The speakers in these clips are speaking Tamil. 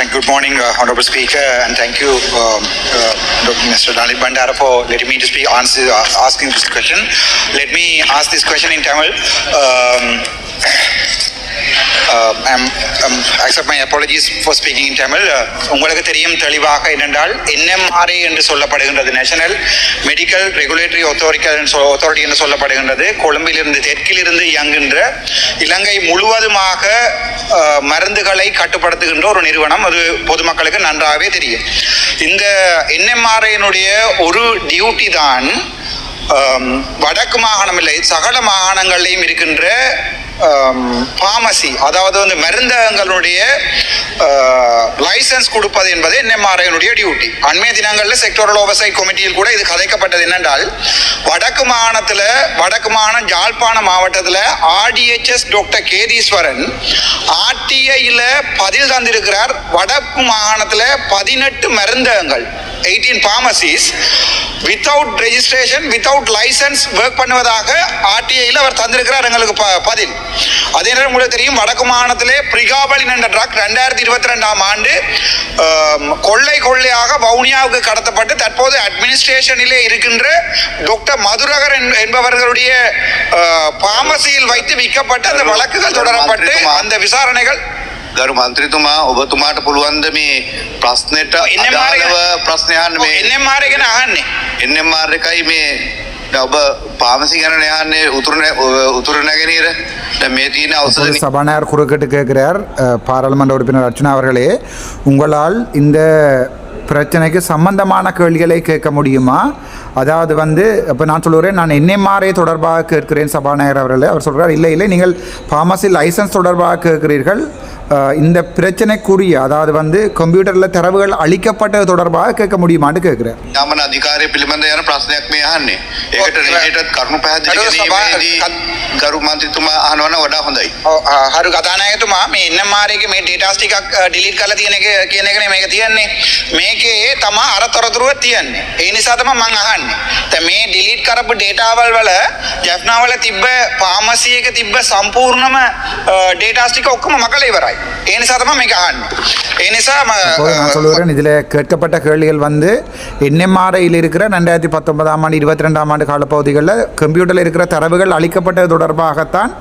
Thank good morning, uh, Honorable Speaker, and thank you, um, uh, Mr. Dalit Bandara, for letting me to speak, answer, uh, asking this question. Let me ask this question in Tamil. Um, Uh, my I'm, um, accept my uh, உங்களுக்கு தெரியும் தெளிவாக என்னென்றால் என்எம்ஆர்ஐ என்று சொல்லப்படுகின்றது நேஷனல் மெடிக்கல் ரெகுலேட்டரி அத்தாரிட்டி என்று சொல்லப்படுகின்றது. கொழும்பிலிருந்து தெற்கிலிருந்து இயங்குகின்ற இலங்கை முழுவதுமாக uh, மருந்துகளை கட்டுப்படுத்துகின்ற ஒரு நிறுவனம். அது பொதுமக்களுக்கு நன்றாகவே தெரியும். இந்த என்எம்ஆர்ஐனுடைய ஒரு டியூட்டி தான் um, வடக்கு மாகாணம் இல்லை சகல மாகாணங்களிலையும் இருக்கின்ற ஃபார்மசி அதாவது வந்து மருந்தகங்களுடைய லைசன்ஸ் கொடுப்பது என்பது என்எம்ஆர்ஐனுடைய டியூட்டி அண்மைய தினங்களில் செக்டோரல் ஓவர்சைட் கமிட்டியில் கூட இது கதைக்கப்பட்டது என்னென்றால் வடக்கு மாகாணத்தில் வடக்கு மாகாணம் ஜாழ்ப்பாண மாவட்டத்தில் ஆர்டிஎச்எஸ் டாக்டர் கேதீஸ்வரன் ஆர்டிஐயில் பதில் தந்திருக்கிறார். வடக்கு மாகாணத்தில் பதினெட்டு மருந்தகங்கள். Eighteen pharmacies without registration without licence work பண்ணுவதாக ஆர்டிஐயில் அவர் தந்திருக்கிறார். எங்களுக்கு ப- பதில். அதே நேரம் உங்களுக்கு தெரியும் வடக்கு மாகாணத்திலே பிரிகாபலின் என்ற ட்ரக் ரெண்டாயிரத்தி இருபத்தி ரெண்டாம் ஆண்டு கொள்ளை கொள்ளையாக வவுனியாவுக்கு கடத்தப்பட்டு தற்போது அட்மினிஸ்ட்ரேஷனிலே இருக்கின்ற டாக்டர் மதுரகர் என்ப- என்பவர்களுடைய பாமசியில் வைத்து விற்கப்பட்டு அந்த வழக்குகள் தொடரப்பட்டு அந்த விசாரணைகள் ගරු මන්ත්‍රීතුමා ඔබතුමාට පුළුවන්ද මේ ප්‍රශ්නෙට අදාළව ප්‍රශ්න අහන්න මේ NMR ගැන අහන්නේ. NMR එකයි මේ ඔබ පාමසි ගැන යන්නේ උතුරු උතුරු நகரීර දැන් මේ තියෙන ଔෂධ சபாநாயகர் குறுக்கிட்டு கேட்கிறார் பாராளுமன்ற உறுப்பினர் அர்ச்சனா அவர்களே உங்களால் இந்த பிரச்சனைக்கு சம்பந்தமான கேள்விகளை கேட்க முடியுமா அதாவது வந்து இப்போ நான் சொல்கிறேன் நான் என்எம்ஆர்ஏ தொடர்பாக கேட்கிறேன் சபாநாயகர் அவர்களை அவர் சொல்கிறார் இல்லை இல்லை நீங்கள் ஃபார்மசி லைசன்ஸ் தொடர்பாக கேட்கிறீர்கள் இந்த பிரச்சனைக்குரிய அதாவது வந்து கம்ப்யூட்டரில் தரவுகள் அளிக்கப்பட்டது தொடர்பாக கேட்க முடியுமான்னு கேட்குறேன் அதிகாரி பிலிமந்த යන ප්‍රශ්නයක් මේ අහන්නේ. ඒකට රිලේටඩ් කරුණු පැහැදිලි කිරීමේදී ගරු මන්ත්‍රීතුමා අහනවනම් වඩා හොඳයි. ඔව් හරු කතානායකතුමා මේ NMR එකේ මේ ඩේටාස් ටිකක් ඩිලීට් කරලා තියෙන එක කියන එකනේ මේක තියන්නේ. මේකේ තමා අර තොරතුරු තියන්නේ. ඒ නිසා තමයි මම අහන්නේ. දැන් මේ ඩිලීට් කරපු ඩේටාවල් වල ජැෆ්නා වල තිබ්බ ෆාමසි එක තිබ්බ සම්පූර්ණම ඩේටාස් ටික ඔක්කොම මකලා ඉවරයි. ඒ නිසා තමයි මේක අහන්නේ ඒ නිසා அப்போது நான் මම சொல்லுகிறேன் இதில் கேட்கப்பட்ட கேள்விகள் வந்து என்எம்ஆர்ஐயில் இருக்கிற ரெண்டாயிரத்தி பத்தொன்பதாம் ஆண்டு இருபத்தி ரெண்டாம் ஆண்டு காலப்பகுதிகளில் கம்ப்யூட்டரில் இருக்கிற தரவுகள் அளிக்கப்பட்டது தொடர்பாகத்தான்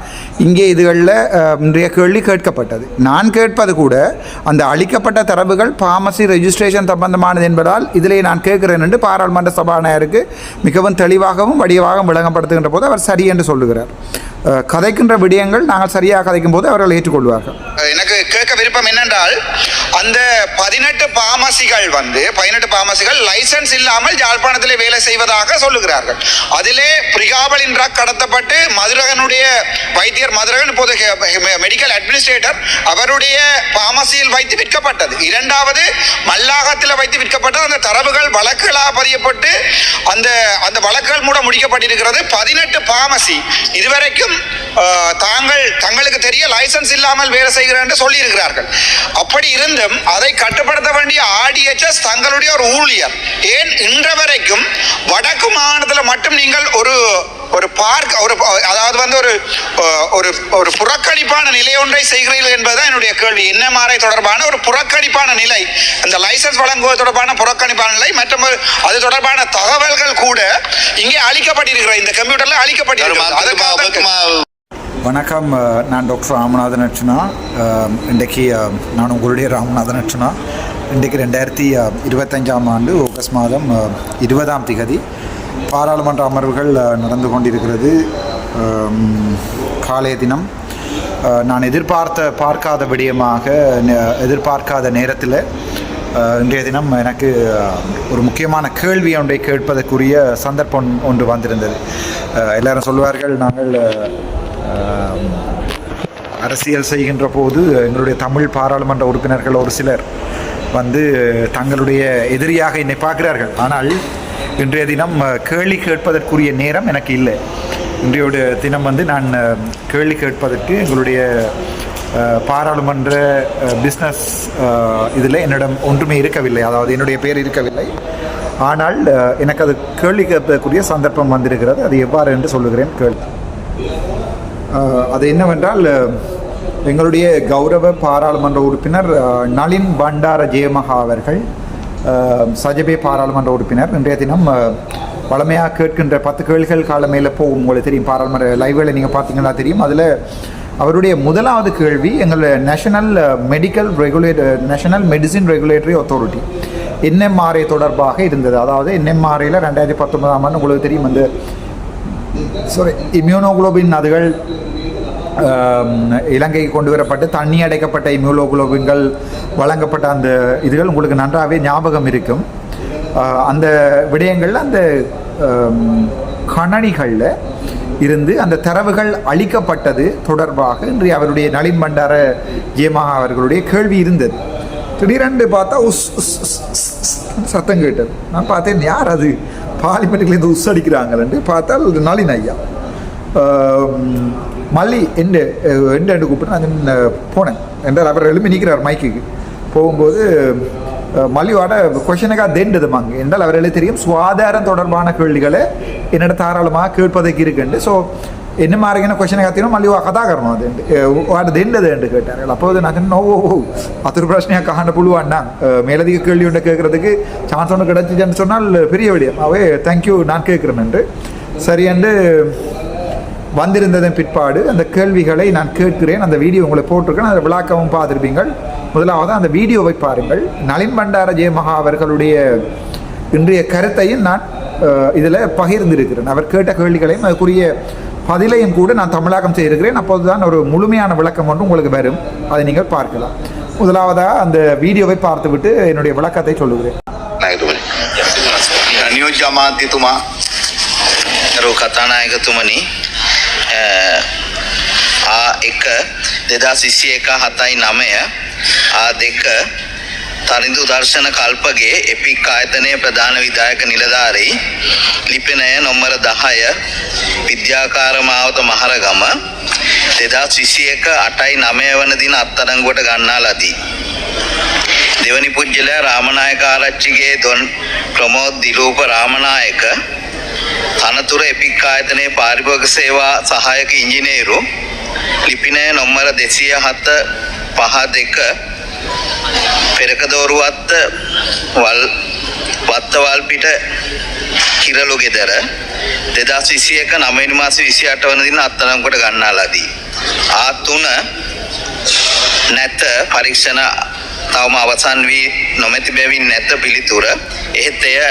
இங்கே இதுகளில் அஹ், இன்றைய கேள்வி கேட்கப்பட்டது நான் கேட்பது கூட அந்த அளிக்கப்பட்ட தரவுகள் பாமசி ரெஜிஸ்ட்ரேஷன் சம்பந்தமானது என்பதால் இதிலே நான் கேட்கிறேன் என்று பாராளுமன்ற சபாநாயகருக்கு மிகவும் தெளிவாகவும் வடிவாகவும் விளங்கப்படுத்துகின்ற போது அவர் சரி என்று சொல்லுகிறார் அஹ், கதைக்கின்ற விடயங்கள் நாங்கள் சரியாக கதைக்கும் போது அவர்கள் ஏற்றுக்கொள்வார்கள் எனக்கு கேட்க விருப்பம் என்னென்றால் அந்த பதினெட்டு பாமசிகள் வந்து பதினெட்டு பாமசிகள் லைசன்ஸ் இல்லாமல் யாழ்ப்பாணத்தில் வேலை செய்வதாக சொல்லுகிறார்கள். அதிலே பிரிகாபலின் ட்ரக் கடத்தப்பட்டு மதுரகனுடைய வைத்தியர் மதுரகன் இப்போது மெடிக்கல் அட்மினிஸ்ட்ரேட்டர் அவருடைய பாமசியில் வைத்து விற்கப்பட்டது. இரண்டாவது மல்லாகத்தில் வைத்து விற்கப்பட்டது அந்த தரவுகள் வழக்குகளாக பதியப்பட்டு அந்த அந்த வழக்குகள் மூட முடிக்கப்பட்டிருக்கிறது. பதினெட்டு பாமசி இதுவரைக்கும் தாங்கள் தங்களுக்கு தெரிய லைசன்ஸ் இல்லாமல் வேலை செய்கிறேன் என்று சொல்லியிருக்கிறார் இருக்கிறார்கள் அப்படி இருந்தும் அதை கட்டுப்படுத்த வேண்டிய ஆர்டிஎச்எஸ் தங்களுடைய ஒரு ஊழியர். ஏன்? இன்று வரைக்கும் வடக்கு மாகாணத்தில் மட்டும் நீங்கள் ஒரு ஒரு பார்க் ஒரு அதாவது வந்து ஒரு ஒரு ஒரு புறக்கணிப்பான நிலை ஒன்றை செய்கிறீர்கள் என்பதுதான் என்னுடைய கேள்வி. இன்னமாரை தொடர்பான ஒரு புறக்கணிப்பான நிலை அந்த லைசன்ஸ் வழங்குவது தொடர்பான புறக்கணிப்பான நிலை மற்றும் அது தொடர்பான தகவல்கள் கூட இங்கே அளிக்கப்பட்டிருக்கிறது இந்த கம்ப்யூட்டர்ல அளிக்கப்பட்டிருக்கிறது. அதுக்காக வணக்கம் நான் டாக்டர் ராமநாதன் அர்ச்சனா இன்றைக்கு நான் உங்களுடைய ராமநாதன் அர்ச்சனா இன்றைக்கு ரெண்டாயிரத்தி இருபத்தஞ்சாம் ஆண்டு ஆகஸ்ட் மாதம் இருபதாம் திகதி பாராளுமன்ற அமர்வுகள் நடந்து கொண்டிருக்கிறது. காலை காலைய தினம். நான் எதிர்பார்த்த பார்க்காத விடயமாக எதிர்பார்க்காத நேரத்தில் இன்றைய தினம் எனக்கு ஒரு முக்கியமான கேள்வி ஒன்றை கேட்பதற்குரிய சந்தர்ப்பம் ஒன்று வந்திருந்தது. எல்லாரும் சொல்வார்கள் நாங்கள் அரசியல் செய்கின்ற போது எங்களுடைய தமிழ் பாராளுமன்ற உறுப்பினர்கள் ஒரு சிலர் வந்து தங்களுடைய எதிரியாக என்னை பார்க்கிறார்கள். ஆனால் இன்றைய தினம் கேள்வி கேட்பதற்குரிய நேரம் எனக்கு இல்லை. இன்றைய தினம் வந்து நான் கேள்வி கேட்பதற்கு எங்களுடைய பாராளுமன்ற பிஸ்னஸ் இதில் என்னிடம் ஒன்றுமே இருக்கவில்லை. அதாவது என்னுடைய பேர் இருக்கவில்லை. ஆனால் எனக்கு அது கேள்வி கேட்பதற்குரிய சந்தர்ப்பம் வந்திருக்கிறது. அது எவ்வாறு என்று சொல்லுகிறேன் கேள்வி அது என்னவென்றால் எங்களுடைய கௌரவ பாராளுமன்ற உறுப்பினர் நளின் பண்டார ஜெயமகா அவர்கள் சஜபே பாராளுமன்ற உறுப்பினர். இன்றைய தினம் பழமையாக கேட்கின்ற பத்து கேள்விகள் காலமையில் போகும் உங்களுக்கு தெரியும். பாராளுமன்ற லைவ்களை நீங்கள் பார்த்தீங்கன்னா தெரியும். அதில் அவருடைய முதலாவது கேள்வி எங்களுடைய national medical regulator national medicine regulatory authority NMRA தொடர்பாக இருந்தது. அதாவது என்எம்ஆர்ஏல ரெண்டாயிரத்தி பத்தொன்பதாம் ஆண்டு உங்களுக்கு தெரியும். அந்த சாரி இம்யூனோகுளோபின் அதுகள் இலங்கைக்கு கொண்டு வரப்பட்டு தண்ணி அடைக்கப்பட்ட இம்யூனோகுளோபின்கள் வழங்கப்பட்ட அந்த இதுகள் உங்களுக்கு நன்றாகவே ஞாபகம் இருக்கும். அந்த விடயங்களில் அந்த கணனிகளில் இருந்து அந்த தரவுகள் அளிக்கப்பட்டது தொடர்பாக இன்றைய அவருடைய நளின் பண்டார ஜெயமகா அவர்களுடைய கேள்வி இருந்தது. திடீரென்று பார்த்தா உஸ் சத்தம் கேட்டது. நான் பார்த்தேன் யார் அது? பார்லிமெண்ட்லேருந்து உஸ் அடிக்கிறாங்களேன்னு பார்த்தால் நளின் ஐயா. மல்லி எண்டு எண்டு எண்டு கூப்பிட்டு நான் போனேன். என்றால் அவர் எழுப்பி நிற்கிறார் மைக்குக்கு. போகும்போது மல்லியோட கொஷனுக்காக தெண்டுதுமாங்க என்றால் அவர்களே தெரியும் சுவாதாரம் தொடர்பான கேள்விகளை என்னிட தாராளமாக கேட்பதற்கு இருக்குண்டு ஸோ එන්න මාර්ගෙන කොෂණ ගතින මල්ලිව කතා කරනවා දෙන්න. ඔයාට என்று දෙන්න කටරල අපෝද நான் ஓ ஓ ප්‍රශ්නයක් අහන්න පුළුවන් නම් மேலதிக கேள்வி ஒன்று கேட்கறதுக்கு சான்ஸ் ஒன்று கிடைச்சிச்சுன்னு சொன்னால் பெரிய விடயம் அவே தேங்க்யூ நான் கேட்குறேன்ட்டு சரி என்று வந்திருந்ததன் பிற்பாடு அந்த கேள்விகளை நான் கேட்கிறேன் அந்த வீடியோ உங்களை போட்டிருக்கேன் அந்த விளாக்கமும் பார்த்துருப்பீங்கள் முதலாவது அந்த வீடியோவை பாருங்கள் நளின் பண்டார ஜெயமகா அவர்களுடைய இன்றைய கருத்தையும் நான் இதில் பகிர்ந்திருக்கிறேன் அவர் கேட்ட கேள்விகளையும் அதுக்குரிய பதிலையும் கூட நான் தமிழாக்கம் செய்திருக்கிறேன். அப்போது தான் ஒரு முழுமையான விளக்கம் ஒன்று உங்களுக்கு வரும். அதை நீங்கள் பார்க்கலாம். முதலாவதாக அந்த வீடியோவை பார்த்துவிட்டு என்னுடைய விளக்கத்தை சொல்லுகிறேன். நியூ ஜமாத்தி துமா රු කතානායකතුමනි ආ එක දෙදා සිසිය එක හතයි නමය ආ දෙක තරිඳු දර්ශන කල්පගේ එපික් ආයතනය ප්‍රධාන විදායක නිලධාරී ලිපිනය නොම්මර දහය විද්‍යාකාර මාවත මහරගම දෙදස් විසි එක අටයි නමය වන දින අත්තරංගුවට ගන්නා ලදී. දෙවනි පුද්ගලයා රාමනායක ආරච්චිගේ දොන් ප්‍රමෝද් දිලූප රාමනායක තනතුර එපික් ආයතනයේ පාරිභෝග සේවා සහායක ඉංජිනේරු ලිපිනය නොම්මර දෙසිය හත පහ දෙක පෙරකදෝරුවත්ත වල් වත්තවල් පිට කිරලු ගෙදර දෙදස් විසි එක නමනි මාස විසි අට වන දින අත්තරම්කොට ගන්නා ලදී. ආතුන නැත පරීක්ෂණ තවම අවසන් වී නොමැති බැවින් නැත පිළිතුර එහෙත් එය අ,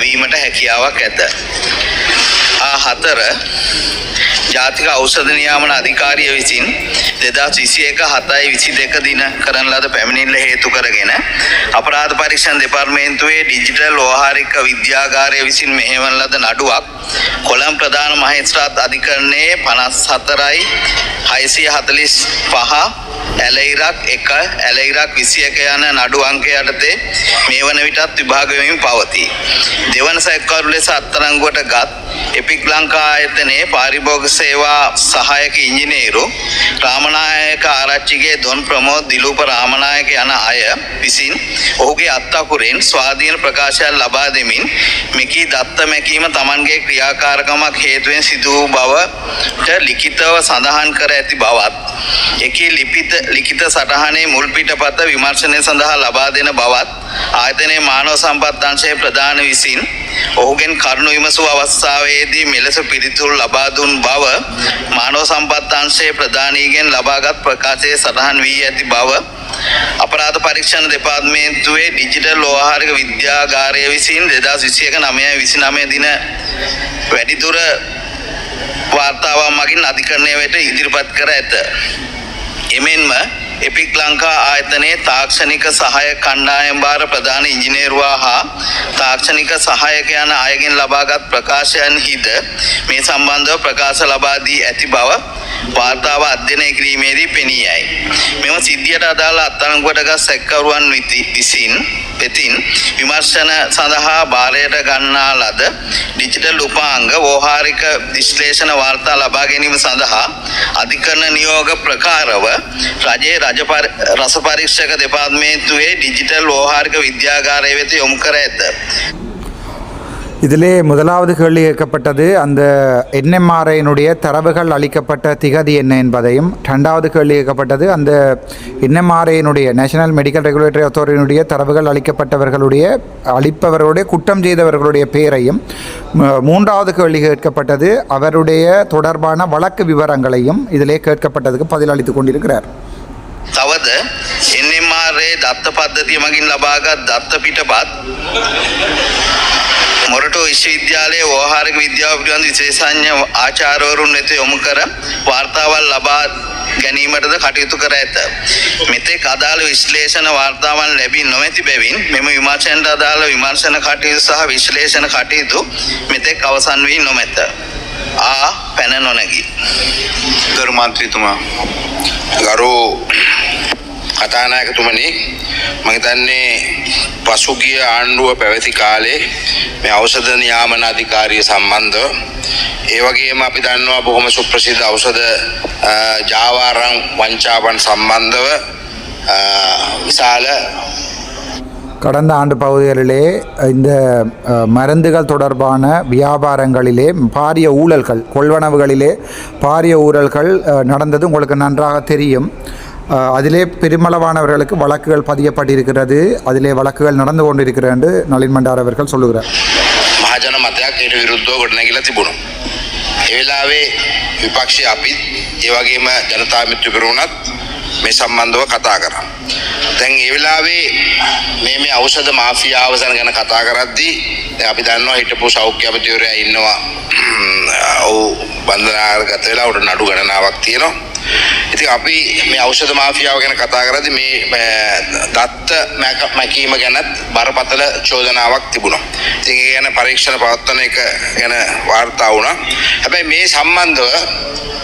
වීමට හැකියාවක් ඇත. ආ හතර ජාතික ඖෂධ නියාමන අධිකාරිය විසින් දෙදස් විසි එක හතයි විසි දෙක දින කරන ලද පැමිණිල්ල හේතු කරගෙන අපරාධ පරීක්ෂණ දෙපාර්තමේන්තුවේ ඩිජිටල් ලෝහාරික විද්‍යාගාරය විසින් මෙහෙවන ලද නඩුවක් කොළම් ප්‍රධාන මහේස්ත්‍රාත් අධිකරණයේ පනස් හතරයි හයිසිය හතලිස් පහ ඇලයිරක් එක ඇලයිරක් විසි එක යන නඩු අංකය යටතේ මේ වන විටත් විභාගවෙමින් පවති. දෙවන සැක්කරු ලෙස අත්තරංගුවට ගත් එපික් ලංකා ආයතනයේ පාරිභෝග සේවා සහායක ඉංජිනේරු රාමනායක ආරච්චිගේ දොන් ප්‍රමෝද් දිලූප රාමනායක යන අය විසින් ඔහුගේ අත්තකුරෙන් ස්වාධීන ප්‍රකාශයක් ලබා දෙමින් මෙකී දත්ත මැකීම තමන්ගේ ක්‍රියාකාරකමක් හේතුවෙන් සිදු වූ බවට ලිඛිතව සඳහන් කර ඇති බවත් එකී ලිපිත ලිඛිත සටහනේ මුල් පිටපත විමර්ශනය සඳහා ලබා දෙන බවත් ආයතනයේ මානව සම්පත් අංශයේ ප්‍රධාන විසින් ඔහුගෙන් කරුණු විමසූ අවස්ථාවේදී මෙලෙස පිළිතුරු ලබා දුන් බව මානව සම්පත් අංශයේ ප්‍රධානීගෙන් ලබාගත් ප්‍රකාශයේ සටහන් වී ඇති බව අපරාධ පරීක්ෂණ දෙපාර්තමේන්තුවේ ඩිජිටල් ලෝහාරික විද්‍යාගාරය විසින් දෙදස් විසියක නමය විසි නමය දින වැඩිදුර වාර්තාවන් මගින් අධිකරණය වෙට ඉදිරිපත් කර ඇත. එමෙන්ම එපික් ලංකා ආයතනයේ තාක්ෂණික සහය කණ්ඩායම් භාර ප්‍රධාන ඉංජිනේරුවා හා තාක්ෂණික සහයක යන අයගෙන් ලබාගත් ප්‍රකාශයන් හිද මේ සම්බන්ධව ප්‍රකාශ ලබා දී ඇති බව වාර්තාව අධ්‍යයනය කිරීමේදී පෙනී යයි. මෙම සිද්ධියට අදාළ අත්අඩංගුවටගත් සැකකරුවන් විති- විසින් වෙතින් විමර්ශන සඳහා භාරයට ගන්නා ලද ඩිජිටල් උපාංග වෝහාරික විශ්ලේෂණ වාර්තා ලබා ගැනීම සඳහා අධිකරණ නියෝග ප්‍රකාරව රජයේ රජ පරි- රස පරීක්ෂක දෙපාර්තමේන්තුවේ ඩිජිටල් වෝහාරික විද්‍යාගාරය වෙත යොමු කර ඇත. இதிலே முதலாவது கேள்வி கேட்கப்பட்டது அந்த என்எம்ஆர்ஐனுடைய தரவுகள் அளிக்கப்பட்ட திகதி என்ன என்பதையும் ரெண்டாவது கேள்வி கேட்கப்பட்டது அந்த என்எம்ஆர்ஐனுடைய நேஷனல் மெடிக்கல் ரெகுலேட்டரி அத்தாரிட்டியினுடைய தரவுகள் அளிக்கப்பட்டவர்களுடைய அளிப்பவர்களுடைய குற்றம் செய்தவர்களுடைய பெயரையும் ம- மூன்றாவது கேள்வி கேட்கப்பட்டது அவருடைய தொடர்பான வழக்கு விவரங்களையும் இதிலே கேட்கப்பட்டதுக்கு பதிலளித்துக் கொண்டிருக்கிறார் තවද එන්MRේ දත්ත පද්ධතිය මගින් ලබාගත් දත්ත පිටපත් මොරටෝ විශ්වවිද්‍යාලයේ ඕහාරික විද්‍යාව පිළිබඳ විශේෂඥ ආචාර්යවරුන් වෙත යොමු කර වාර්තාවන් ලබා ගැනීමටද කටයුතු කර ඇත. මෙතෙක් අදාළ විශ්ලේෂණ වාර්තාවන් ලැබී නොමැති බැවින් මෙම විමර්ශනයට අදාළ විමර්ශන කටයුතු සහ විශ්ලේෂණ කටයුතු මෙතෙක් අවසන් වී නොමැත. ආ පැන නොනැගී. ගරු මන්ත්‍රීතුමා ගරු කතානායකතුමනි මහිතන්නේ පසුගිය ආණ්ඩුව පැවැති කාලේ මේ අවසධ නියාමන අධිකාරිය සම්බන්ධව ඒ වගේම අපි දන්නවා බොහොම සුප්‍රසිද්ධ අවසධ අ, ජාවාරං වංචාවන් සම්බන්ධව අ, විශාල கடந்த ஆண்டு பகுதிகளிலே இந்த அஹ், மருந்துகள் தொடர்பான வியாபாரங்களிலே பாரிய ஊழல்கள் கொள்வனவுகளிலே பாரிய ஊழல்கள் அஹ், நடந்தது உங்களுக்கு நன்றாக தெரியும் அஹ், அதிலே பெருமளவானவர்களுக்கு வழக்குகள் பதியப்பட்டிருக்கிறது அதிலே வழக்குகள் நடந்து கொண்டிருக்கிறது என்று நளின் பண்டார் அவர்கள் சொல்லுகிறார் මහජන මතයක් යට විරුද්ධව ගොඩනැගිලා තිබුණා. ඒ වෙලාවේ විපක්ෂය අපිත් ඒ වගේම ජනතා මිත්‍ර පිරුණත් මේ සම්බන්ධව කතා කරා. දැන් ඒ වෙලාවේ මේ මේ ඖෂධ මාෆියාව ගැන කතා කරද්දී දැන් අපි දන්නවා හිටපු සෞඛ්‍ය අමාත්‍යවරයා ඉන්නවා. ඔව් බන්ධනාගත වෙලා උඩ නඩු ගණනාවක් තියෙනවා. ඉතින් අපි මේ ඖෂධ මාෆියාව ගැන කතා කරද්දී මේ අ, දත්ත මැක- මැකීම ගැනත් බරපතල චෝදනාවක් තිබුණා. ඉතින් ඒ ගැන පරීක්ෂණ පවත්වන එක ගැන වාර්තා වුණා. හැබැයි මේ සම්බන්ධව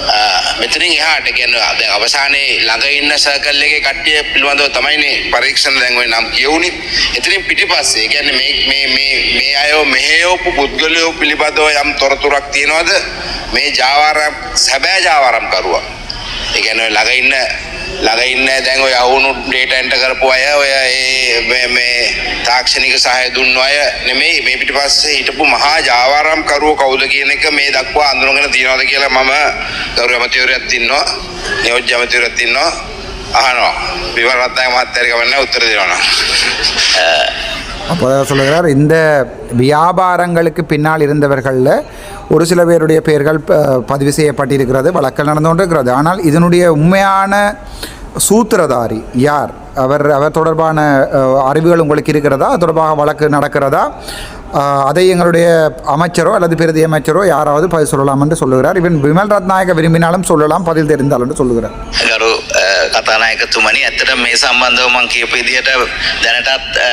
අ, මෙතනින් එහාට කියන්නේ දැන් අවසානයේ ළඟ ඉන්න සර්කල් එකේ කට්ටිය පිළිබඳව තමයිනේ පරීක්ෂණ දැන් ওই නම් කියවුනේ. එතනින් පිටිපස්සේ ඒ කියන්නේ මේ මේ මේ මේ අය මෙහෙයවපු පුද්ගලයෝ පිළිබඳව යම් තොරතුරක් තියනවද මේ ජාවාරම් සැබෑ ජාවාරම් කරුවා. ඒ කියන්නේ ඔය ළඟ ඉන්න ළඟ ඉන්න දැන් ඔය අහුණු ඩේටා එන්ටර් කරපු අය ඔය ඒ මේ- මේ තාක්ෂණික සහාය දුන්නු අය නෙමෙයි මේ පිටිපස්සේ හිටපු මහා ජාවාරම් කරුවෝ කවුද කියන එක මේ දක්වා අඳුනගෙන තියනවාද කියලා මම ගෞරව අමාත්‍යවරයෙක් ඉන්නවා නියෝජ්‍ය අමාත්‍යවරයෙක් ඉන්නවා අහනවා විවරත්නායක මහත්තයාට ගමන්නේ උත්තර දෙනවා அப்போ அவர் சொல்லுகிறார் இந்த வியாபாரங்களுக்கு பின்னால் இருந்தவர்களில் ஒரு சில பேருடைய பெயர்கள் ப- பதிவு செய்யப்பட்டிருக்கிறது வழக்கல் நடந்து கொண்டிருக்கிறது ஆனால் இதனுடைய உண்மையான சூத்திரதாரி யார்? அவர் அவர் தொடர்பான அறிவுகள் உங்களுக்கு இருக்கிறதா? அது தொடர்பாக வழக்கு நடக்கிறதா? அதை எங்களுடைய அமைச்சரோ அல்லது பிரதி அமைச்சரோ யாராவது பதில் சொல்லலாம் என்று சொல்லுகிறார். இவன் விமல் ரத்நாயக விரும்பினாலும் சொல்லலாம் பதில் தெரிந்தால் என்று சொல்லுகிறார். ගරු අ, කතානායකතුමනි ඇත්තට මේ සම්බන්ධව මං කියපු විදිහට දැනටත් අ,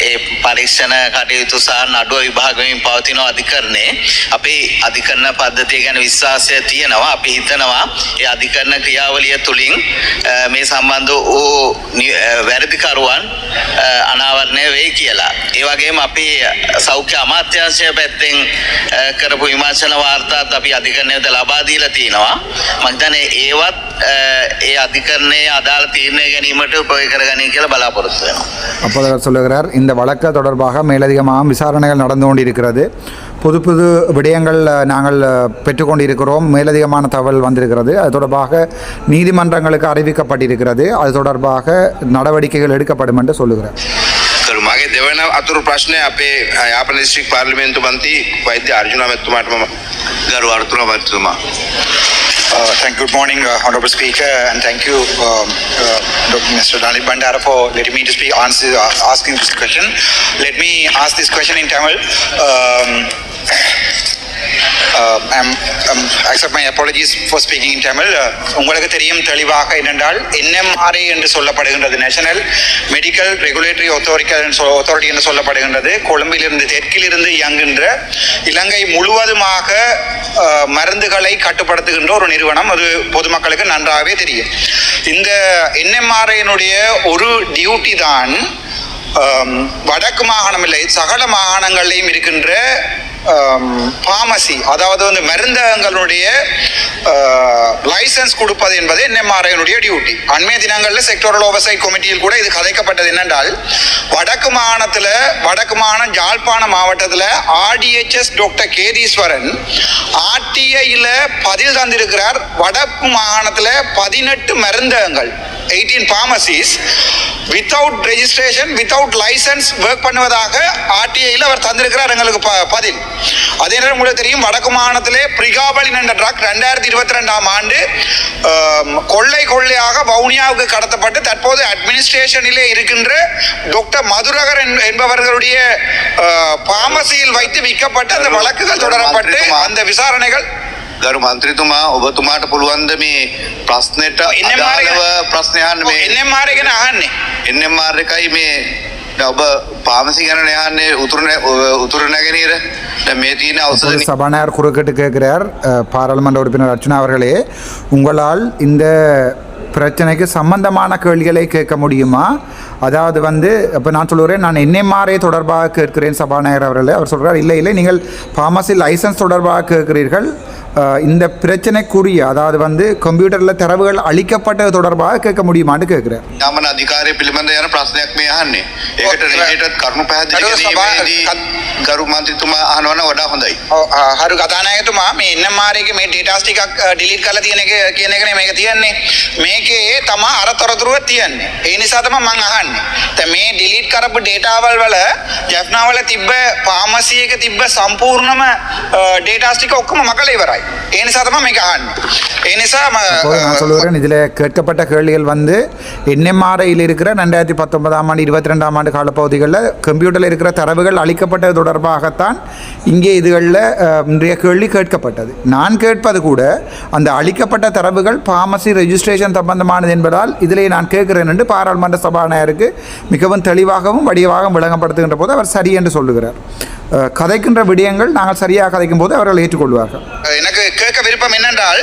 ඒ පරීක්ෂණ කටයුතු සහ නඩුව විභාගමින් පවතින අධිකරණේ අපේ අධිකරණ පද්ධතිය ගැන විශ්වාසය තියෙනවා අපි හිතනවා ඒ අධිකරණ ක්‍රියාවලිය තුළින් අ, මේ සම්බන්ධ වූ නි- අ, වැරදිකරුවන් අ, අනාවරණය වෙයි කියලා. ඒ වගේම අපි සෞඛ්‍ය අමාත්‍යංශය පැත්තෙන් අ, කරපු විමර්ශන වාර්තාත් අපි අධිකරණයට ලබා දීලා තියෙනවා. මම හිතන්නේ ඒවත් අ, ඒ අධිකරණයේ අදාළ තීරණය ගැනීමට උපයෝග කරගනී කියලා බලාපොරොත්තු වෙනවා. அப்போது அவர் சொல்லுகிறார் இந்த வழக்கு தொடர்பாக மேலதிகமாக விசாரணைகள் நடந்து கொண்டிருக்கிறது புது புது விடயங்கள் அஹ், நாங்கள் அஹ், பெற்றுக்கொண்டிருக்கிறோம் மேலதிகமான தகவல் வந்திருக்கிறது அது தொடர்பாக நீதிமன்றங்களுக்கு அறிவிக்கப்பட்டிருக்கிறது அது தொடர்பாக நடவடிக்கைகள் எடுக்கப்படும் என்று சொல்லுகிறார் කරු මගේ දෙවන අතුරු ප්‍රශ්නය අපේ යාපන දිස්ත්‍රික් පාර්ලිමේන්තු මන්ත්‍රී වෛද්‍ය අර්ජුන මැතිතුමාට මම ගරු අර්තුන මැතිතුමා Uh, thank good morning, uh, Honorable Speaker, and thank you, um, uh, Dr. Mr. Dalit Bandara, for letting me to speak, answer, uh, asking this question. Let me ask this question in Tamil. Um, uh, I'm, um, accept my apologies for உங்களுக்கு தெரியும் தெளிவாக என்னென்றால் என்எம்ஆர்ஏ என்று சொல்லப்படுகின்றது நேஷனல் மெடிக்கல் ரெகுலேட்டரி அத்தாரிட்டி என்று சொல்லப்படுகின்றது. கொழும்பிலிருந்து தெற்கிலிருந்து இயங்குகின்ற இலங்கை முழுவதுமாக மருந்துகளை கட்டுப்படுத்துகின்ற ஒரு நிறுவனம். அது பொதுமக்களுக்கு நன்றாகவே தெரியும். இந்த என்எம்ஆர்ஐனுடைய ஒரு டியூட்டி தான் வடக்கு மாகாணம் இல்லை சகல மாகாணங்களிலையும் இருக்கின்ற ஃபார்மசி அதாவது வந்து மருந்தகங்களுடைய லைசன்ஸ் கொடுப்பது என்பது என்எம்ஆர்ஐனுடைய டியூட்டி அண்மைய தினங்களில் செக்டோரல் ஓவர்சைட் கமிட்டியில் கூட இது கதைக்கப்பட்டது என்னென்றால் வடக்கு மாகாணத்தில் வடக்கு மாகாணம் ஜாழ்ப்பாணம் மாவட்டத்தில் ஆர்டிஎச்எஸ் டாக்டர் கேதீஸ்வரன் ஆர்டிஐயில் பதில் தந்திருக்கிறார். வடக்கு மாகாணத்தில் பதினெட்டு மருந்தகங்கள். Eighteen pharmacies without registration without licence work பண்ணுவதாக ஆர்டிஐயில் அவர் தந்திருக்கிறார் எங்களுக்கு பதில். அதே நேரம் உங்களுக்கு தெரியும். வடக்கு மாகாணத்திலே பிரிகாபலின் என்ற ட்ரக் ரெண்டாயிரத்தி இருபத்தி ரெண்டாம் ஆண்டு கொள்ளை கொள்ளையாக வவுனியாவுக்கு கடத்தப்பட்டு தற்போது அட்மினிஸ்ட்ரேஷனிலே இருக்கின்ற டாக்டர் மதுரகர் என்ப- என்பவர்களுடைய பாமசியில் வைத்து விற்கப்பட்டு அந்த வழக்குகள் தொடரப்பட்டு அந்த விசாரணைகள் ගරු මන්ත්‍රීතුමා ඔබතුමාට පුළුවන්ද මේ ප්‍රශ්නෙට අදාළව ප්‍රශ්න අහන්න මේ NMR ගැන අහන්නේ. NMR එකයි මේ ඔබ පාමසි ගැන යන්නේ උතුරු උතුරු நகரීර அவசர சபாநாயகர் குறுக்கிட்டு கேட்கிறார் பாராளுமன்ற உறுப்பினர் அர்ச்சனா அவர்களே உங்களால் இந்த பிரச்சனைக்கு சம்பந்தமான கேள்விகளை கேட்க முடியுமா அதாவது வந்து இப்போ நான் சொல்கிறேன் நான் என்னை தொடர்பாக கேட்கிறேன் சபாநாயகர் அவர்கள். அவர் சொல்கிறார் இல்லை இல்லை நீங்கள் ஃபார்மசி லைசன்ஸ் தொடர்பாக கேட்கிறீர்கள். இந்த பிரச்சனைக்குரிய அதாவது வந்து கம்ப்யூட்டரில் தரவுகள் அளிக்கப்பட்டது தொடர்பாக கேட்க முடியுமான்னு கேட்கிறேன் அதிகாரி පිළිබඳ යන ප්‍රශ්නයක් මේ අහන්නේ. ඒකට රිලේටඩ් කරුණු පැහැදිලි කිරීමේදී ගරු මන්ත්‍රීතුමා අහනවා නම් වඩා හොඳයි. ඔව් හරු කතානායකතුමා මේ එන්න මාරේගේ මේ ඩේටාස් ටිකක් ඩිලීට් කරලා තියෙන එක කියන එකනේ දැන් මේ ඩිලීට් කරපු ඩේටාවල් වල ජැෆ්නා වල තිබ්බ ෆාමසි එක තිබ්බ සම්පූර්ණම ඩේටාස් ටික ඔක්කොම මකලා ඉවරයි ඒ නිසා තමයි මේක අහන්නේ ඒ නිසා அப்போது நான் ම சொல்லுகிறேன் இதில் கேட்கப்பட்ட கேள்விகள் வந்து என்எம்ஆர்ஐயில் இருக்கிற ரெண்டாயிரத்தி பத்தொன்பதாம் ஆண்டு இருபத்தி ரெண்டாம் ஆண்டு காலப்பகுதிகளில் கம்ப்யூட்டரில் இருக்கிற தரவுகள் அளிக்கப்பட்டது தொடர்பாகத்தான் இங்கே இதுகளில் அஹ், இன்றைய கேள்வி கேட்கப்பட்டது நான் கேட்பது கூட அந்த அளிக்கப்பட்ட தரவுகள் பாமசி ரெஜிஸ்ட்ரேஷன் சம்பந்தமானது என்பதால் இதிலே நான் கேட்கிறேன் என்று பாராளுமன்ற சபாநாயகருக்கு மிகவும் தெளிவாகவும் வடிவாகவும் விளங்கப்படுத்துகின்ற போது அவர் சரி என்று சொல்லுகிறார். கதைக்கின்ற விடயங்கள் நாங்கள் சரியாக கதைக்கும் போது அவர்கள் ஏற்றுக்கொள்வார்கள். எனக்கு கேட்க விருப்பம் என்னென்றால்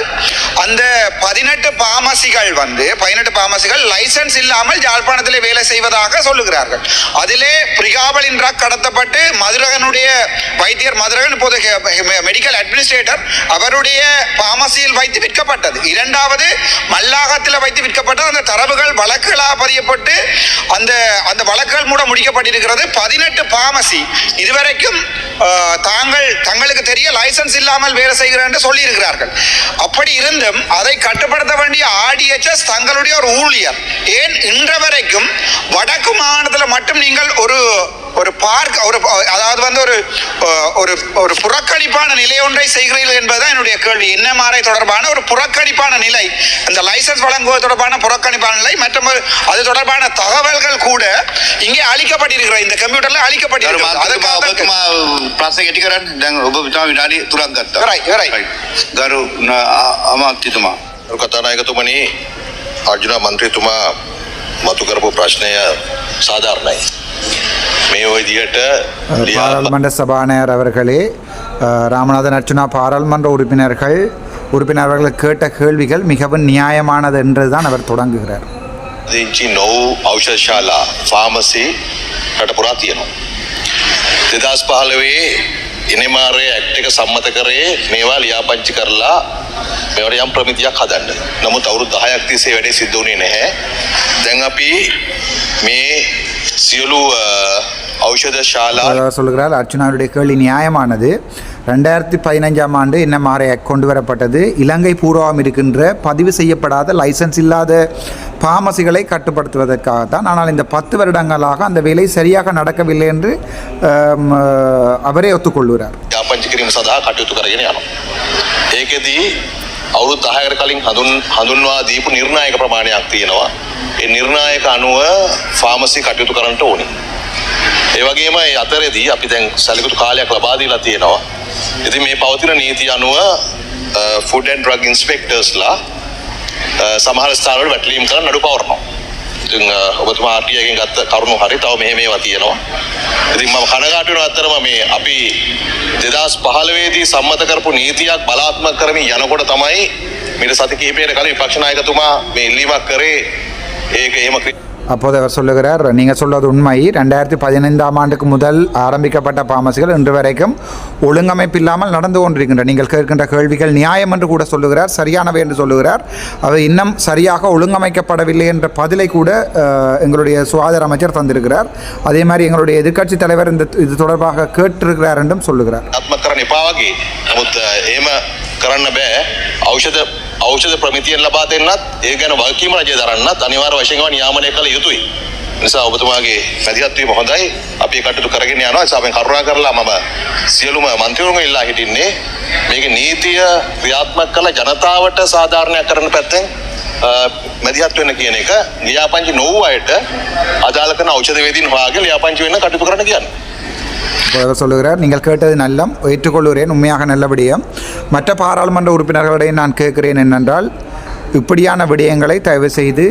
அந்த பதினெட்டு பாமசிகள் வந்து பதினெட்டு பாமசிகள் லைசன்ஸ் இல்லாமல் யாழ்ப்பாணத்திலே வேலை செய்வதாக சொல்லுகிறார்கள். அதிலே பிரிகாபலின் ட்ரக் கடத்தப்பட்டு மதுரகனுடைய வைத்தியர் மதுரகன் இப்போது மெடிக்கல் அட்மினிஸ்ட்ரேட்டர் அவருடைய பாமசியில் வைத்து விற்கப்பட்டது. இரண்டாவது மல்லாகத்தில் வைத்து விற்கப்பட்டது. அந்த தரவுகள் வழக்குகளாக பதியப்பட்டு அந்த அந்த வழக்குகள் மூட முடிக்கப்பட்டிருக்கிறது. பதினெட்டு பாமசி இதுவரைக்கும் தாங்கள் தங்களுக்கு தெரிய லைசன்ஸ் இல்லாமல் வேலை செய்கிறேன் என்று சொல்லியிருக்கிறார்கள். அப்படி இருந்தும் அதை கட்டுப்படுத்த வேண்டிய ஆடிஎச்எஸ் தங்களுடைய ஒரு ஊழியர். ஏன் இன்று வரைக்கும் வடக்கு மாகாணத்தில் மட்டும் நீங்கள் ஒரு ஒரு பார்க் ஒரு அதாவது வந்து ஒரு அஹ், ஒரு ஒரு புறக்கணிப்பான நிலை ஒன்றை செய்கிறீர்கள் என்பதுதான் என்னுடைய கேள்வி என்எம்ஆர்ஐ தொடர்பான ஒரு புறக்கணிப்பான நிலை இந்த லைசன்ஸ் வழங்குவது தொடர்பான புறக்கணிப்பான நிலை மற்றும் அது தொடர்பான தகவல்கள் கூட இங்கே அளிக்கப்பட்டிருக்கிறது இந்த கம்ப்யூட்டர்ல ගරු அளிக்கப்பட்டிருக்கிறது මන්ත්‍රීතුමා அதுக்காக தான் ඔබතුමා ප්‍රශ්න කෙටි කරන්න දැන් ඔබතුමා විනාඩි 3ක් ගත්තා. ඉවරයි, ඉවරයි. Right. ගරු න- අ- අමාත්‍යතුමා කතානායකතුමනි අර්ජුන මන්ත්‍රීතුමා මතු කරපු ප්‍රශ්නය සාධාරණයි. මේ ඔය දිහට ලියා பாராளுமன்ற சபாநாயகர் அவர்களே அஹ், ராமநாதன் அர்ச்சுனா பாராளுமன்ற உறுப்பினர்கள் உறுப்பினர்கள் கேட்ட கேள்விகள் மிகவும் நியாயமானது என்றுதான் அவர் தொடங்குகிறார் දිංචි නොවූ ඖෂධ ශාලා ෆාමසි රට පුරා තියෙනවා. දෙදස් පහළවේ ඉනමාරය ඇක්ට එක සම්මත කරේ මේවා ලියාපංචි කරලා මෙවට යම් ප්‍රමිතියක් හදන්න. නමුත් අවුරු දහයක් තිසේ වැඩේ සිද්ධ වනේ නැහැ. දැන් අපි මේ සියලු අ, ඖෂධ ශාලා அவர் சொல்கிறார் அர்ச்சுனாவுடைய கேள்வி நியாயமானது ரெண்டாயிரத்தி பதினஞ்சாம் ஆண்டு என்எம்ஆர்ஐ கொண்டு வரப்பட்டது இலங்கை பூர்வம் இருக்கின்ற பதிவு செய்யப்படாத லைசன்ஸ் இல்லாத பாமசிகளை கட்டுப்படுத்துவதற்காகத்தான் ஆனால் இந்த பத்து வருடங்களாக அந்த வேலை சரியாக நடக்கவில்லை என்று ஆம், அவரே ஒத்துக்கொள்கிறார் යාපංචි කිරීම සඳහා කටයුතු කරගෙන යනවා. ඒකෙදී අවුරුදු දහයකට කලින් හඳුන් හඳුන්වා දීපු නිර්ණායක ප්‍රමාණයක් තියෙනවා. ඒ නිර්ණායක අනුව ෆාමසි කටයුතු කරන්නට ඕනි. ඒ වගේම ඒ අතරේදී අපි දැන් සැලකුතු කාලයක් ලබා දීලා තියෙනවා. ඉතින් මේ පවතින නීති අනුව ෆුඩ් ඇන්ඩ් ඩ්‍රග් ඉන්ස්පෙක්ටර්ස්ලා සමහර ස්ථානවල වැටලීම් කරන්න නඩු පවරනවා. ඉතින් අ, ඔබතුමා ආර්ටියගෙන් ගත්ත කරුණු හරි තව මෙහෙම ඒවා තියෙනවා. ඉතින් මම කනගාටු වෙනවා අත්‍තරම මේ අපි 2015 දී සම්මත කරපු නීතියක් බලාත්මක කරමින් යනකොට තමයි මීට සති කිහිපයකට කලින් විපක්ෂ නායකතුමා මේ ඉල්ලීමක් කරේ ඒක එහෙම ක්‍රි- அப்போது அவர் சொல்லுகிறார் நீங்கள் சொல்வது உண்மை. ரெண்டாயிரத்தி பதினைந்தாம் ஆண்டுக்கு முதல் ஆரம்பிக்கப்பட்ட பாமசிகள் இன்று வரைக்கும் ஒழுங்கமைப்பு இல்லாமல் நடந்து கொண்டிருக்கின்ற நீங்கள் கேட்கின்ற கேள்விகள் நியாயம் என்று கூட சொல்லுகிறார் சரியானவை என்று சொல்லுகிறார். அவை இன்னும் சரியாக ஒழுங்கமைக்கப்படவில்லை என்ற பதிலை கூட எங்களுடைய சுகாதார அமைச்சர் தந்திருக்கிறார். அதே மாதிரி எங்களுடைய எதிர்க்கட்சி தலைவர் இந்த இது தொடர்பாக கேட்டிருக்கிறார் என்றும் சொல்லுகிறார். ஆத்மகரன் ඖෂධ ප්‍රමිතියෙන් ලබා දෙන්නත් ඒ ගැන වගකීම රජය දරන්නත් අනිවාර්ය වශයෙන්ම නියාමනය කළ යුතුයි. නිසා ඔබතුමාගේ මැදිහත් වීම හොඳයි. අපි කටයුතු කරගෙන යනවා. ඒ සමෙන් කරුණා කරලා මම සියලුම മന്ത്രിවරුන් ඉල්ලා හිටින්නේ මේකේ නීතිය ක්‍රියාත්මක කළ ජනතාවට සාධාරණයක් කරන පැත්තෙන් මැදිහත් වෙන්න කියන එක ලියාපදිංචි නොවූ අයට අදාළ කරන ඖෂධ වේදීන් හොයාගෙන ලියාපදිංචි වෙන්න කටයුතු කරන්න කියන්නේ. அவர் சொல்லுகிறார் நீங்கள் கேட்டது நல்லம் ஏற்றுக்கொள்ளுகிறேன் உண்மையாக நல்ல விடயம். மற்ற பாராளுமன்ற உறுப்பினர்களிடையே நான் கேட்கிறேன் என்னென்றால் இப்படியான விடயங்களை தயவு செய்து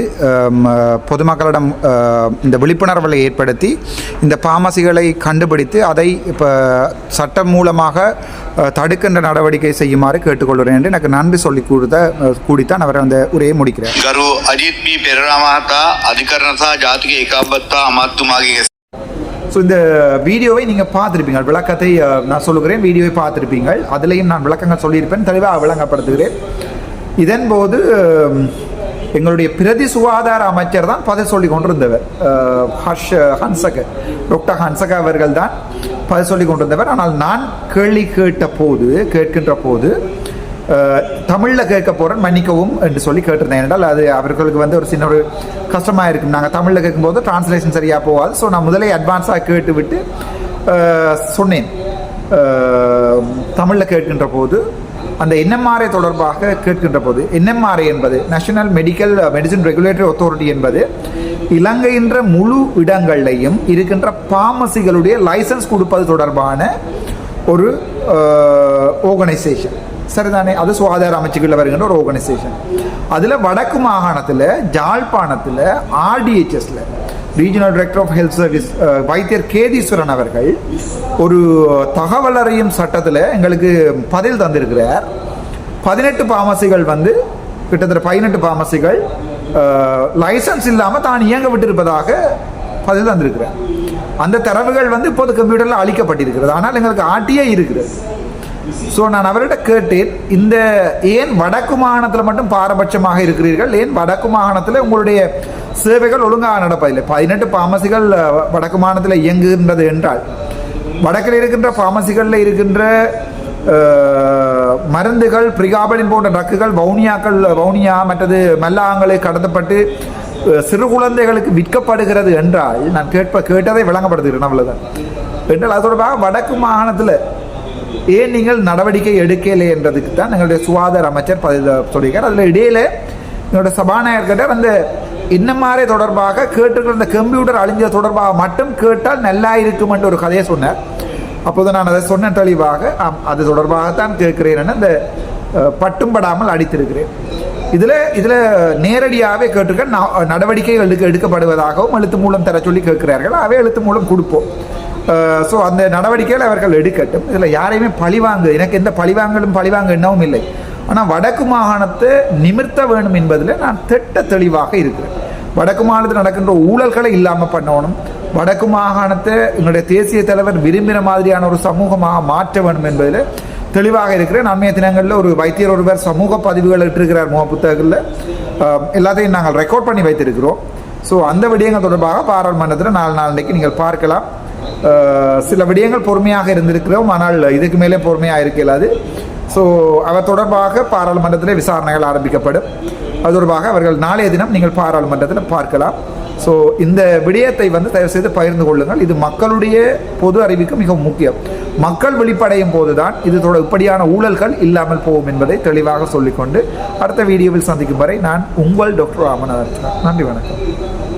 பொதுமக்களிடம் இந்த விழிப்புணர்வுகளை ஏற்படுத்தி இந்த பாமசிகளை கண்டுபிடித்து அதை இப்போ சட்டம் மூலமாக தடுக்கின்ற நடவடிக்கை செய்யுமாறு கேட்டுக்கொள்கிறேன் என்று எனக்கு நன்றி சொல்லி கொடுத்த கூடித்தான் அவர் அந்த உரையை முடிக்கிறார். கரு அஜித் பி. பெருராமாத்தா அதிகரணத்தா ஜாதிக ஏகாபத்தா அமாத்துமாக ஸோ இந்த வீடியோவை நீங்கள் பார்த்துருப்பீங்க. விளக்கத்தை நான் சொல்லுகிறேன். வீடியோவை பார்த்துருப்பீங்க அதுலேயும் நான் விளக்கங்கள் சொல்லியிருப்பேன். தெளிவாக விளங்கப்படுத்துகிறேன். இதன்போது போது எங்களுடைய பிரதி சுகாதார அமைச்சர் தான் பதில் சொல்லி கொண்டிருந்தவர். ஹர்ஷ் ஹன்சக டாக்டர் ஹன்சக அவர்கள் தான் பதில் சொல்லி கொண்டிருந்தவர். ஆனால் நான் கேள்வி கேட்ட போது கேட்கின்ற போது தமிழில் கேட்க போகிறேன் மன்னிக்கவும் என்று சொல்லி கேட்டிருந்தேன். என்றால் அது அவர்களுக்கு வந்து ஒரு சின்ன ஒரு கஷ்டமாக இருக்கும். நாங்கள் தமிழில் கேட்கும்போது டிரான்ஸ்லேஷன் சரியாக போகாது ஸோ நான் முதலே அட்வான்ஸாக கேட்டு விட்டு சொன்னேன். தமிழில் கேட்கின்ற போது அந்த என்எம்ஆர்ஐ தொடர்பாக கேட்கின்ற போது என்எம்ஆர்ஐ என்பது national medical medicine regulatory authority என்பது இலங்கைன்ற முழு இடங்கள்லையும் இருக்கின்ற பார்மசிகளுடைய லைசன்ஸ் கொடுப்பது தொடர்பான ஒரு ஆர்கனைசேஷன் சரிதானே? அது சுகாதார அமைச்சுகளில் வருகின்ற ஒரு ஆர்கனைசேஷன் அதில் வடக்கு மாகாணத்தில் ஜாழ்ப்பாணத்தில் ஆர்டிஹெச்எஸில் regional director of health service வைத்தியர் கேதீஸ்வரன் அவர்கள் ஒரு தகவல் அறியும் சட்டத்தில் எங்களுக்கு பதில் தந்திருக்கிறார். பதினெட்டு பாமசிகள் வந்து கிட்டத்தட்ட பதினெட்டு பாமசிகள் லைசன்ஸ் இல்லாமல் தான் இயங்க விட்டிருப்பதாக பதில் தந்திருக்கிறார். அந்த தரவுகள் வந்து இப்போது கம்ப்யூட்டரில் அளிக்கப்பட்டிருக்கிறது. ஆனால் எங்களுக்கு ஆட்டியே இருக்கிறது. ஸோ நான் அவர்கிட்ட கேட்டேன் இந்த ஏன் வடக்கு மாகாணத்தில் மட்டும் பாரபட்சமாக இருக்கிறீர்கள்? ஏன் வடக்கு மாகாணத்தில் உங்களுடைய சேவைகள் ஒழுங்காக நடப்பதில்லை பதினெட்டு பாமசிகள் வடக்கு மாகாணத்தில் இயங்குகின்றது என்றால் வடக்கில் இருக்கின்ற பாமசிகளில் இருக்கின்ற மருந்துகள் பிரிகாபலின் போன்ற ட்ரக்குகள் வவுனியாக்கள் வவுனியா மற்றது மல்லாங்களை கடத்தப்பட்டு சிறு குழந்தைகளுக்கு விற்கப்படுகிறது என்றால் நான் கேட்ப கேட்டதை விளங்கப்படுத்துகிறேன் அவ்வளோதான் என்றால் அது தொடர்பாக வடக்கு மாகாணத்தில் ஏன் நீங்கள் நடவடிக்கை எடுக்கலை என்றதுக்கு தான் எங்களுடைய சுகாதார அமைச்சர் பதில் சொல்லியிருக்கார். அதில் இடையில எங்களோட சபாநாயகர்கிட்ட வந்து அந்த மாதிரி தொடர்பாக கேட்டுக்கிற அந்த கம்ப்யூட்டர் அழிஞ்சது தொடர்பாக மட்டும் கேட்டால் நல்லா இருக்கும் என்று ஒரு கதையை சொன்னார். அப்போது நான் அதை சொன்ன தெளிவாக. ஆம் அது தொடர்பாகத்தான் கேட்கிறேன் அந்த பட்டும் படாமல் அடித்திருக்கிறேன். இதில் இதில் நேரடியாகவே கேட்டிருக்க ந- நடவடிக்கைகள் எடுக்க எடுக்கப்படுவதாகவும் எழுத்து மூலம் தர சொல்லி கேட்கிறார்கள். அவை எழுத்து மூலம் கொடுப்போம். ஸோ அந்த நடவடிக்கைகள் அவர்கள் எடுக்கட்டும். இதில் யாரையுமே பழிவாங்க எனக்கு எந்த பழிவாங்கலும் பழிவாங்க எண்ணவும் இல்லை. ஆனால் வடக்கு மாகாணத்தை நிமிர்த்த வேணும் என்பதில் நான் திட்ட தெளிவாக இருக்கிறேன். வடக்கு மாநிலத்தில் நடக்கின்ற ஊழல்களை இல்லாமல் பண்ணணும். வடக்கு மாகாணத்தை எங்களுடைய தேசிய தலைவர் விரும்பின மாதிரியான ஒரு சமூகமாக மாற்ற வேண்டும் என்பதில் தெளிவாக இருக்கிறேன். அண்மைய தினங்களில் ஒரு வைத்தியர் ஒருவர் சமூக பதிவுகள் இட்டிருக்கிறார் முக புத்தகங்களில் எல்லாத்தையும் நாங்கள் ரெக்கார்ட் பண்ணி வைத்திருக்கிறோம். ஸோ அந்த விடயங்கள் தொடர்பாக பாராளுமன்றத்தில் நாலு நாளைக்கு நீங்கள் பார்க்கலாம். சில விடயங்கள் பொறுமையாக இருந்திருக்கிறோம் ஆனால் இதுக்கு மேலே பொறுமையாக இருக்க இயலாது ஸோ அவர் தொடர்பாக பாராளுமன்றத்தில் விசாரணைகள் ஆரம்பிக்கப்படும். அது தொடர்பாக அவர்கள் நாளைய தினம் நீங்கள் பாராளுமன்றத்தில் பார்க்கலாம். ஸோ இந்த விடயத்தை வந்து தயவு செய்து பகிர்ந்து கொள்ளுங்கள். இது மக்களுடைய பொது அறிவுக்கு மிகவும் முக்கியம். மக்கள் வெளிப்படையும் போதுதான் இது தொட இப்படியான ஊழல்கள் இல்லாமல் போகும் என்பதை தெளிவாக சொல்லிக்கொண்டு அடுத்த வீடியோவில் சந்திக்கும் வரை நான் உங்கள் டாக்டர் ராமநாதன். நன்றி வணக்கம்.